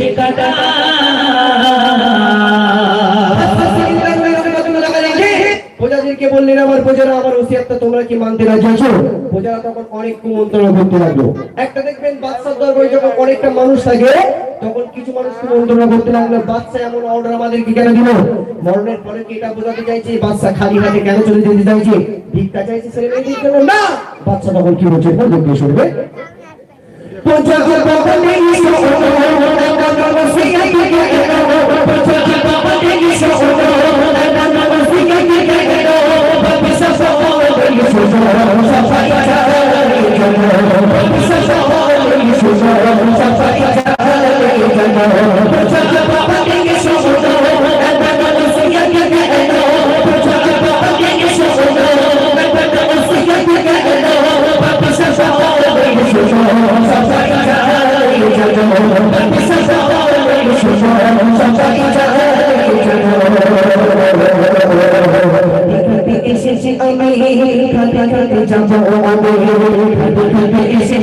ঠিকানা প্রজাদেরকে বললেন, আমার প্রজারা, আমার ওসিয়াতটা তোমরা কি মানতে রাজি আছো? প্রজারা তখন অনেক কুমন্ত্রণা করতে লাগল। একটা দেখবেন, বাদশার দরবারে যখন অনেকটা মানুষ থাকে, তখন কিছু মানুষ কুমন্ত্রণা করতে লাগল, বাদশা, এমন অর্ডার আমাদেরকে কেন দিল? মরণের পরে কি এটা বোঝাতে চাইছে, বাদশা খালি হাতে কেন চলে যেতে চাইছে? ভিক্ষা চাইছে ছেলে মেয়েদের জন্য? না! বাদশা তখন কি বলছে? বলবে, কে শুনবে? পূজা বাবা নেই বসিয়া কে কে বলি সোনা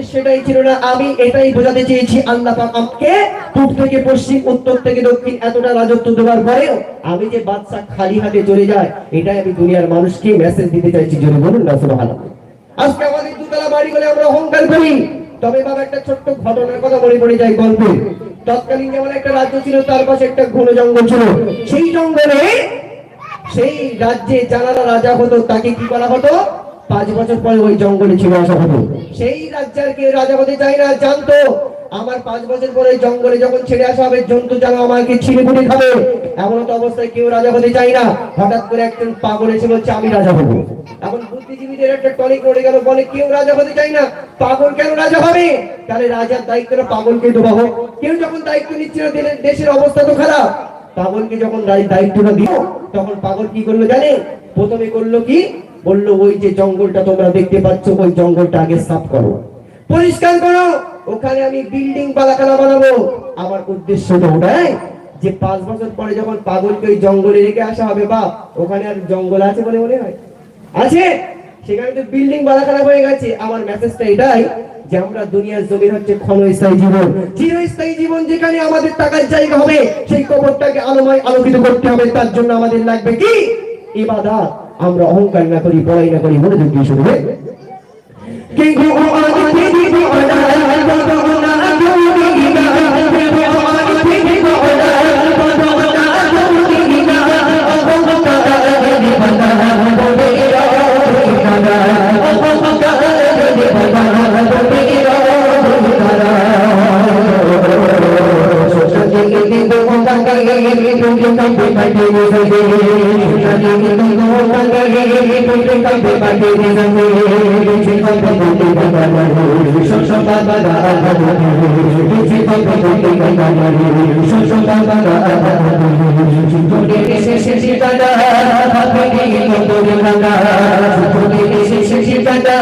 উদ্দেশ্য ছিল না। আমি এটাই বোঝাতে চেয়েছি, আল্লাহ আমাকে পূর্ব থেকে পশ্চিম, উত্তর থেকে দক্ষিণ এতটা রাজত্ব দেওয়ার পরেও আমি যে বাদশা খালি হাতে চলে যায়, এটাই আমি দুনিয়ার মানুষকে মেসেজ দিতে চাইছি বলুন না আজকে আমাদের দুতলা বাড়ি আমরা অহংকার করি। তবে বাবা, একটা ছোট্ট ঘটনার কথা মনে পড়ে যায় গল্পে। তৎকালীন যেমন একটা রাজ্য ছিল, তার পাশে একটা ঘন জঙ্গল ছিল। সেই জঙ্গলে সেই রাজ্যে যারা রাজা হতো, তাকে কি করা হতো? পাঁচ বছর পরে ওই জঙ্গলে ছিল হতো সেই রাজ্যের কে রাজা হতে চাই না জানতো। আমার পাঁচ বছর পরে জঙ্গলে যখন ছেড়ে আসা হবে, জন্তু যেন আমাকে ছিঁড়ে ফুটে খাবে। এমন তো অবস্থায় কেউ রাজা হতে চাই না। হঠাৎ করে একজন পাগল এসে বলছে আমি রাজা হব এখন বুদ্ধিজীবীদের একটা টনিক নড়ে গেল, বলে কেউ রাজা হতে চাই না। পাগল কেন রাজা হবে? তাহলে রাজার দায়িত্বটা পাগলকে দেওয়া হোক। কেউ যখন দায়িত্ব নিচ্ছিল দেশের অবস্থা তো খারাপ। পাগলকে যখন দায়িত্বটা দিল, তখন পাগল কি করল জানে প্রথমে করল কি? বলল, ওই যে জঙ্গলটা তোমরা দেখতে পাচ্ছ, ওই জঙ্গলটা আগে সাফ করো। পরিষ্কার করো, ওখানে আমি বিল্ডিং পালাখানা বানাবো। আমার উদ্দেশ্য তো ওটাই, যে পাঁচ বছর পরে যখন পাগলকে ওই জঙ্গলে রেখে আসা হবে বা ওখানে আর জঙ্গল আছে বলে মনে হয়? আছে? সেখানে তো বিল্ডিং বালাখানা হয়ে গেছে। আমার মেসেজটা এটাই যে আমরা দুনিয়ার জমির হচ্ছে ক্ষণস্থায়ী জীবন। চিরস্থায়ী জীবন যেখানে আমাদের টাকার জায়গা হবে, সেই কবরটাকে আলোময় আলোকিত করতে হবে। তার জন্য আমাদের লাগবে কি? ইবাদত। আমরা অহংকার না করি বড়াই না করি মনোযোগ দিয়ে শুনবে। কে কবে কবে যাবে বিচি বাবা বিচি কবে কবে যাবে সত্য বাবা এসে দাদা হবে কি করে দাদা তুমি এসে শেষে দাদা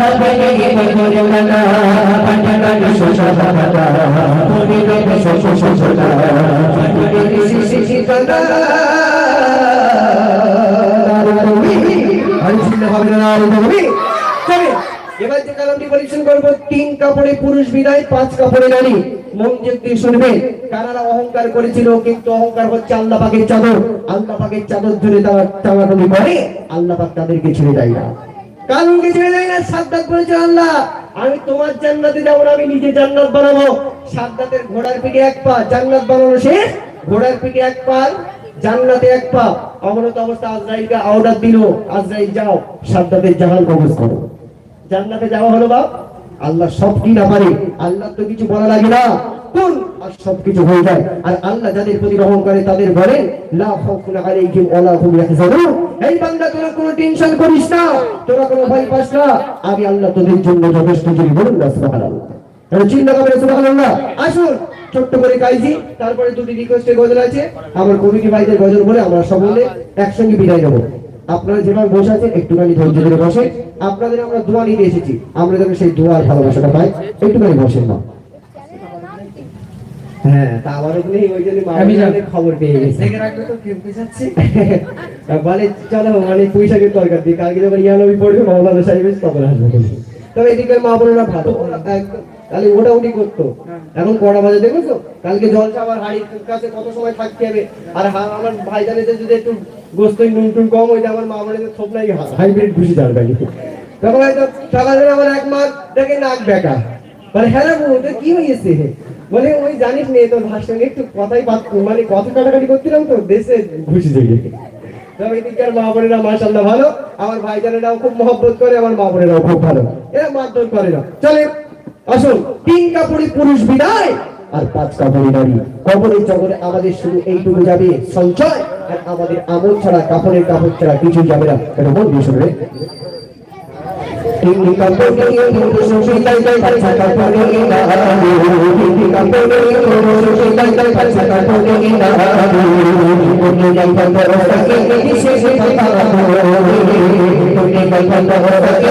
হবে কি করে দাদা পাটা শোষা দাদা তুমি কবে শোষা শোষা দাদা তুমি এসে অহংকার করেছিল, কিন্তু অহংকার হচ্ছে চাদর। চাদর ধরে তারা করে তাদেরকে ছেড়ে দেয় না। ছেড়ে দেয় না আল্লাহ, আমি তোমার জান্নাতে যাব না, আমি নিজে জান্নাত বানাবো। সাদ্দাতের ঘোড়ার পিঠে এক পা, জান্নাত বানানো শেষ, ঘোড়ার পিঠে এক পা জান্নাতে এক পা অবনত অবস্থা আজরাইলকে অর্ডার দিল আজরাইল যাও সাদ্দাতের জাহান কবজ করো। জান্নাতে যাওয়া হলো বাপ, আল্লাহ সব কি না পারে আল্লাহ তো কিছু বলা লাগে না কোন আর সব কিছু হয়ে যায়। আর আল্লাহ যাদের প্রতি রহম করে, তাদের বলেন লা খাউফুন আলাইহিম ওয়ালা হুম ইয়াহজানুন। এই বান্দা, তোরা কোনো টেনশন করিস না, তোরা কোনো ভয় পাস না, আমি আল্লাহ তোদের জন্য যথেষ্ট যদি বলুন সুবহানাল্লাহ। চিন্তা করবেন সুবহানাল্লাহ। আসুন ছোট্ট করে গাইছি তারপরে দুটি রিকোয়েস্টের গজল আছে। আমার কমিটি ভাইদের গজল বলে আমরা সকলে একসঙ্গে বিদায় নেব। আপনারা যেভাবে বসে আছেন একটুখানি ধৈর্য ধরে বসে আপনাদের আমরা দোয়া নিতে এসেছি। আমরা যেন সেই দোয়ার ভালোবাসাটা পাই। একটুখানি বসেন না হ্যাঁ তা আমার ওখানে ওই জন্য আমি খবর পেয়ে গেছে। বলে চলো মানে দরকার দিই কালকে যখন ইয়ানবি পড়বে মহম্মদ সাহেব তখন আসবে। তবে এদিকে মা বোনেরা ভালো। একদম তাহলে ওটা উনি করতো এখন কড়া বাজে দেখেছ? কালকে জলসা আমার হাড়ির কাছে কত সময় থাকতে হবে? আর আমার ভাইজানেদের যদি একটু গোস্ত নুন টুন কম হয়ে যায় আমার মা বোনেদের থোপ নাই হাইব্রিড ঘুষি যাবে তখন হয়তো সকালে আমার এক মাস দেখে নাক বেকা মানে হ্যাঁ বউ, কি হয়েছে বলে ওই জানিস নে তোর ভাষণ সঙ্গে একটু কথাই পাত মানে কথা কাটাকাটি করছিলাম তো দেশে ঘুষি জেগে তবে এদিককার মা বোনেরা মাশাল্লাহ ভালো। আমার ভাইজানেরাও খুব মহব্বত করে আমার মা বোনেরাও খুব ভালো। এরা মারধর করে না। চলে আসুন, তিন কাপড়ি পুরুষ বিদায়, আর পাঁচ কাপড়ি নারী। কবরের জগতে আমাদের শুধু এইটুকু যাবে সঞ্চয়, আর আমাদের আমল ছাড়া, কাপড়ের কাপড় ছাড়া কিছু যাবে না। এটা মন দিয়ে শুনবে। তিন কাপড়ি পুরুষ বিদায় পাঁচ কাপড়ি নারী তিন কাপড়ি পুরুষ বিদায় পাঁচ কাপড়ি নারী পুণ্য যাইবার বরসাকে বিশেষ কথা নারী পুণ্য যাইবার বরসাকে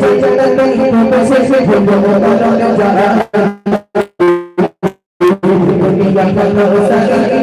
जय जगत ही पैसे से खुलो मनो नजारा दुनिया का भरोसा करके